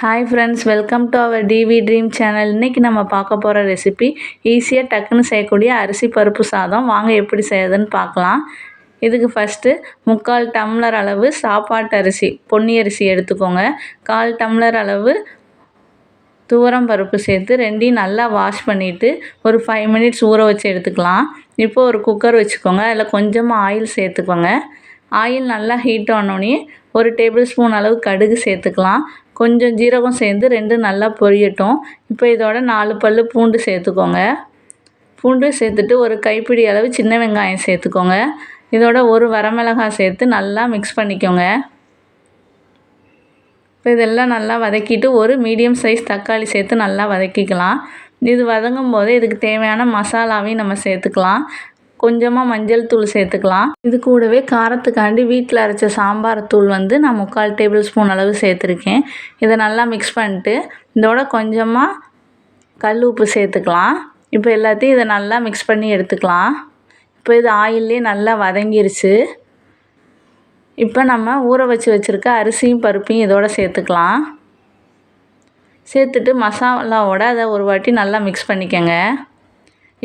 Hi friends welcome to our TV dream channel இன்றைக்கி நம்ம பார்க்க போகிற ரெசிபி ஈஸியாக டக்குன்னு செய்யக்கூடிய அரிசி பருப்பு சாதம். வாங்க எப்படி செய்யுதுன்னு பார்க்கலாம். இதுக்கு ஃபஸ்ட்டு முக்கால் டம்ளர் அளவு சாப்பாட்டு அரிசி பொன்னி அரிசி எடுத்துக்கோங்க. கால் டம்ளர் அளவு துவரம் பருப்பு சேர்த்து ரெண்டையும் நல்லா வாஷ் பண்ணிவிட்டு ஒரு ஃபைவ் மினிட்ஸ் ஊற வச்சு எடுத்துக்கலாம். இப்போ ஒரு குக்கர் வச்சுக்கோங்க. அதில் கொஞ்சமாக ஆயில் சேர்த்துக்கோங்க. ஆயில் நல்லா ஹீட் ஆனோடனே ஒரு டேபிள் ஸ்பூன் அளவு கடுகு சேர்த்துக்கலாம். கொஞ்சம் ஜீரகம் சேர்ந்து ரெண்டும் நல்லா பொரியட்டும். இப்போ இதோட நாலு பல் பூண்டு சேர்த்துக்கோங்க. பூண்டு சேர்த்துட்டு ஒரு கைப்பிடி அளவு சின்ன வெங்காயம் சேர்த்துக்கோங்க. இதோட ஒரு வரமிளகாய் சேர்த்து நல்லா மிக்ஸ் பண்ணிக்கோங்க. இப்போ இதெல்லாம் நல்லா வதக்கிட்டு ஒரு மீடியம் சைஸ் தக்காளி சேர்த்து நல்லா வதக்கிக்கலாம். இது வதங்கும் போது இதுக்கு தேவையான மசாலாவையும் நம்ம சேர்த்துக்கலாம். கொஞ்சமாக மஞ்சள் தூள் சேர்த்துக்கலாம். இது கூடவே காரத்துக்காண்டி வீட்டில் அரைச்ச சாம்பார் தூள் வந்து நான் முக்கால் டேபிள் ஸ்பூன் அளவு சேர்த்துருக்கேன். இதை நல்லா மிக்ஸ் பண்ணிட்டு இதோட கொஞ்சமாக கல் உப்பு சேர்த்துக்கலாம். இப்போ எல்லாத்தையும் இதை நல்லா மிக்ஸ் பண்ணி எடுத்துக்கலாம். இப்போ இது ஆயிலே நல்லா வதங்கிருச்சு. இப்போ நம்ம ஊற வச்சு வச்சுருக்க அரிசியும் பருப்பையும் இதோட சேர்த்துக்கலாம். சேர்த்துட்டு மசாலாவோட அதை ஒரு வாட்டி நல்லா மிக்ஸ் பண்ணிக்கோங்க.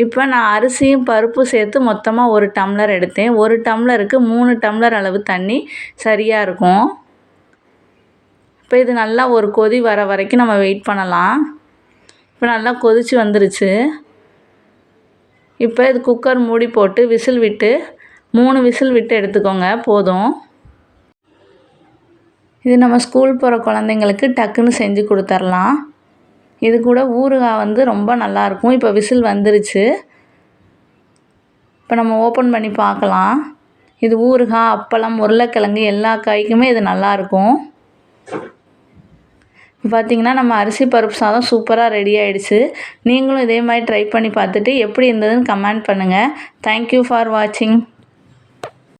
இப்போ நான் அரிசியும் பருப்பும் சேர்த்து மொத்தமாக ஒரு டம்ளர் எடுத்தேன். ஒரு டம்ளருக்கு மூணு டம்ளர் அளவு தண்ணி சரியாக இருக்கும். இப்போ இது நல்லா ஒரு கொதி வர வரைக்கும் நம்ம வெயிட் பண்ணலாம். இப்போ நல்லா கொதித்து வந்துருச்சு. இப்போ இது குக்கர் மூடி போட்டு விசில் விட்டு மூணு விசில் விட்டு எடுத்துக்கோங்க போதும். இது நம்ம ஸ்கூல் போகிற குழந்தைங்களுக்கு டக்குன்னு செஞ்சு கொடுத்துர்லாம். இது கூட ஊறுகாய் வந்து ரொம்ப நல்லாயிருக்கும் இப்போ விசில் வந்துருச்சு. இப்போ நம்ம ஓப்பன் பண்ணி பார்க்கலாம். இது ஊறுகாய் அப்பளம் உருளைக்கிழங்கு எல்லா காய்க்குமே இது நல்லாயிருக்கும் பார்த்திங்கன்னா நம்ம அரிசி பருப்பு சாதம் சூப்பராக ரெடி ஆகிடுச்சு நீங்களும் இதே மாதிரி ட்ரை பண்ணி பார்த்துட்டு எப்படி இருந்ததுன்னு கமெண்ட் பண்ணுங்கள் தேங்க்யூ ஃபார் வாட்சிங்